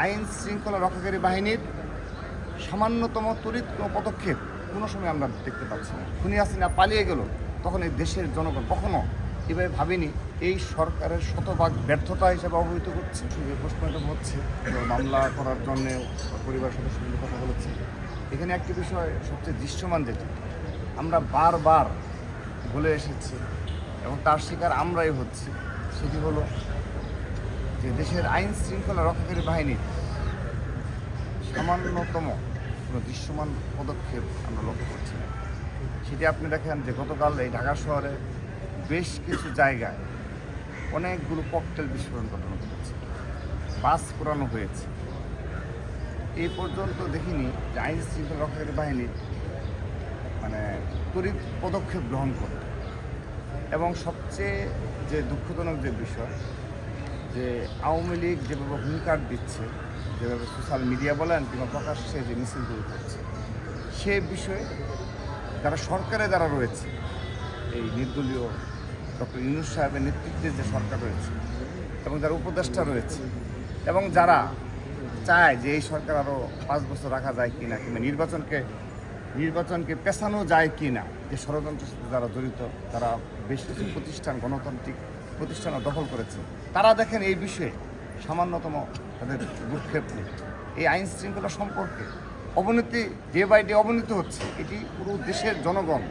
আইন শৃঙ্খলা রক্ষাকারী বাহিনীর সামান্যতম তড়িৎ কোনো পদক্ষেপ কোনো সময় আমরা দেখতে পাচ্ছি না। খুনি হাসিনা পালিয়ে গেল, তখন এই দেশের জনগণ কখনো এভাবে ভাবিনি, এই সরকারের শতভাগ ব্যর্থতা হিসেবে অবহিত করছে। প্রশ্নটা হচ্ছে মামলা করার জন্য পরিবার সদস্যদের কথা বলেছে। এখানে একটি বিষয় সবচেয়ে দৃশ্যমান যেটি, আমরা বারবার বলে এসেছি এবং তার শিকার আমরাই হচ্ছি, সেটি হলো যে দেশের আইন শৃঙ্খলা রক্ষাকারী বাহিনী সামান্যতম কোনো দৃশ্যমান পদক্ষেপ আমরা লক্ষ্য করছি না। সেটি আপনি দেখেন যে গতকাল এই ঢাকা শহরে বেশ কিছু জায়গায় অনেকগুলো ককটেল বিস্ফোরণ ঘটানো হয়েছে, বাস পোড়ানো হয়েছে। এই পর্যন্ত দেখিনি যে আইন শৃঙ্খলা রক্ষাকারী বাহিনী মানে তড়িৎ পদক্ষেপ গ্রহণ করতে এবং সবচেয়ে যে দুঃখজনক যে বিষয় যে আওয়ামী লীগ যেভাবে হুঙ্কার দিচ্ছে, যেভাবে সোশ্যাল মিডিয়া বলেন কিংবা প্রকাশ্যে যে মিছিলগুলো করছে, সে বিষয়ে যারা সরকারে যারা রয়েছে, এই নির্দলীয় ডক্টর ইউনুস সাহেবের নেতৃত্বে যে সরকার রয়েছে এবং যারা উপদেষ্টা রয়েছে এবং যারা চায় যে এই সরকার আরও পাঁচ বছর রাখা যায় কি না কিংবা নির্বাচনকে নির্বাচনকে পেছানো যায় কি না যে ষড়যন্ত্রের সাথে যারা জড়িত, তারা বেশ কিছু প্রতিষ্ঠান, গণতান্ত্রিক প্রতিষ্ঠানও দখল করেছে। তারা দেখেন এই বিষয়ে সামান্যতম তাদের ভূক্ষেপ নেই এই আইন শৃঙ্খলা সম্পর্কে অবনতি ডে বাই ডে অবনতি হচ্ছে। এটি পুরো দেশের জনগণ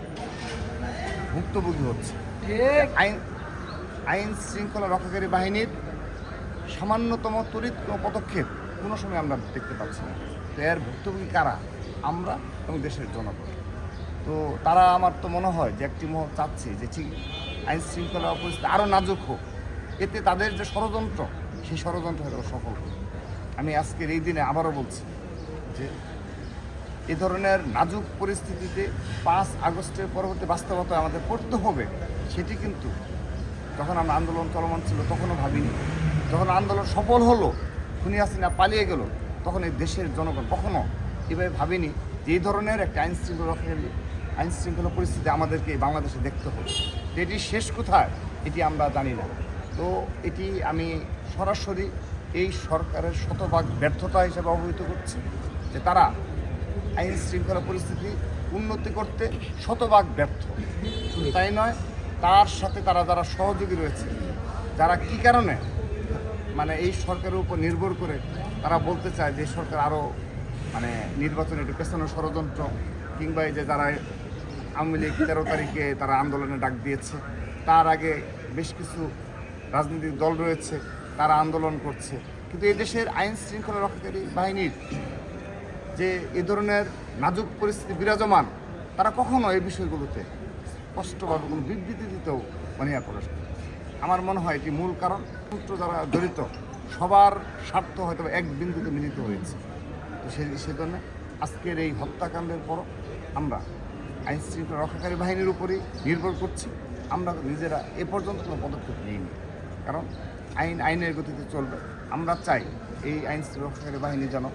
ভুক্তভোগী হচ্ছে। আইন আইন শৃঙ্খলা রক্ষাকারী বাহিনীর সামান্যতম তড়িৎ কোনো পদক্ষেপ কোনো সময় আমরা দেখতে পাচ্ছি না। তো এর ভুক্তভোগী কারা? আমরা এবং দেশের জনগণ। তো তারা আমার তো মনে হয় যে একটি মহল চাচ্ছে যে ঠিক আইন শৃঙ্খলা পরিস্থিতি আরও নাজুক হোক, এতে তাদের যে ষড়যন্ত্র, সেই ষড়যন্ত্র হয়তো সফল হবে আমি আজকের এই দিনে আবারও বলছি যে এ ধরনের নাজুক পরিস্থিতিতে পাঁচ আগস্টের পরবর্তী বাস্তবতা আমাদের পড়তে হবে, সেটি কিন্তু যখন আমরা আন্দোলন চলমান ছিল তখনও ভাবিনি। যখন আন্দোলন সফল হলো, খুনি হাসিনা পালিয়ে গেল, তখন এই দেশের জনগণ কখনো এভাবে ভাবিনি যে এই ধরনের একটা আইন শৃঙ্খলা আইন শৃঙ্খলা পরিস্থিতি আমাদেরকে বাংলাদেশে দেখতে হবে। এটি শেষ কোথায়? এটি আমরা জানি না। তো এটি আমি সরাসরি এই সরকারের শতভাগ ব্যর্থতা হিসেবে অবহিত করছি যে তারা আইন শৃঙ্খলা পরিস্থিতি উন্নতি করতে শতভাগ ব্যর্থ। শুধু তাই নয়, তার সাথে তারা যারা সহযোগী রয়েছে, যারা কি কারণে? মানে এই সরকারের উপর নির্ভর করে তারা বলতে চায় যে সরকার আরও মানে নির্বাচনে একটু পেছানো ষড়যন্ত্র কিংবা এই যে যারা আওয়ামী লীগ তেরো তারিখে তারা আন্দোলনে ডাক দিয়েছে, তার আগে বেশ কিছু রাজনৈতিক দল রয়েছে, তারা আন্দোলন করছে। কিন্তু এই দেশের আইন শৃঙ্খলা রক্ষাকারী বাহিনীর যে এ ধরনের নাজুক পরিস্থিতি বিরাজমান, তারা কখনো এই বিষয়গুলোতে স্পষ্টভাবে কোনো বিবৃতি দিতেও অনীহা করে আমার মনে হয় এটি মূল কারণ। সূত্র যারা জড়িত, সবার স্বার্থ হয়তো এক বিন্দুতে মিলিত হয়েছে। তো সেই সেজন্য আজকের এই হত্যাকাণ্ডের পর আমরা আইন শৃঙ্খলা রক্ষাকারী বাহিনীর উপরেই নির্ভর করছি। আমরা নিজেরা এ পর্যন্ত কোনো পদক্ষেপ নিইনি। কারণ আইন, আইনের গতিতে চলবে। আমরা চাই এই আইন রক্ষাকারী বাহিনী যেন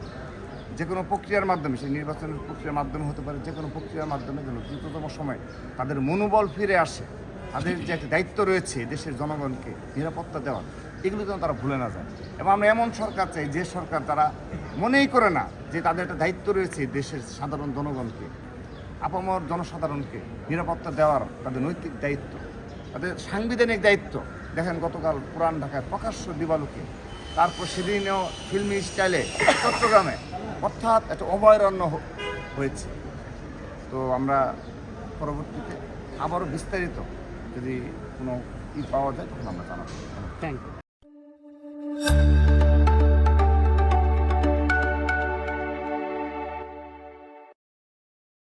যে কোনো প্রক্রিয়ার মাধ্যমে, সেই নির্বাচনের প্রক্রিয়ার মাধ্যমে হতে পারে যে কোনো প্রক্রিয়ার মাধ্যমে যেন দ্রুততম সময় তাদের মনোবল ফিরে আসে। তাদের যে একটা দায়িত্ব রয়েছে দেশের জনগণকে নিরাপত্তা দেওয়ার, এগুলো যেন তারা ভুলে না যায়। এবং আমরা এমন সরকার চাই যে সরকার তারা মনেই করে না যে তাদের একটা দায়িত্ব রয়েছে দেশের সাধারণ জনগণকে আপামর জনসাধারণকে নিরাপত্তা দেওয়ার তাদের নৈতিক দায়িত্ব, তাদের সাংবিধানিক দায়িত্ব। দেখেন গতকাল পুরান ঢাকায় প্রকাশ্য দিবালুকে, তারপর সেদিনও ফিল্মি স্টাইলে চট্টগ্রামে, অর্থাৎ একটা অভয়ারণ্য হয়েছে। তো আমরা পরবর্তীতে আবারও বিস্তারিত যদি কোনো ই পাওয়া যায় তখন আমরা জানাব। Thank you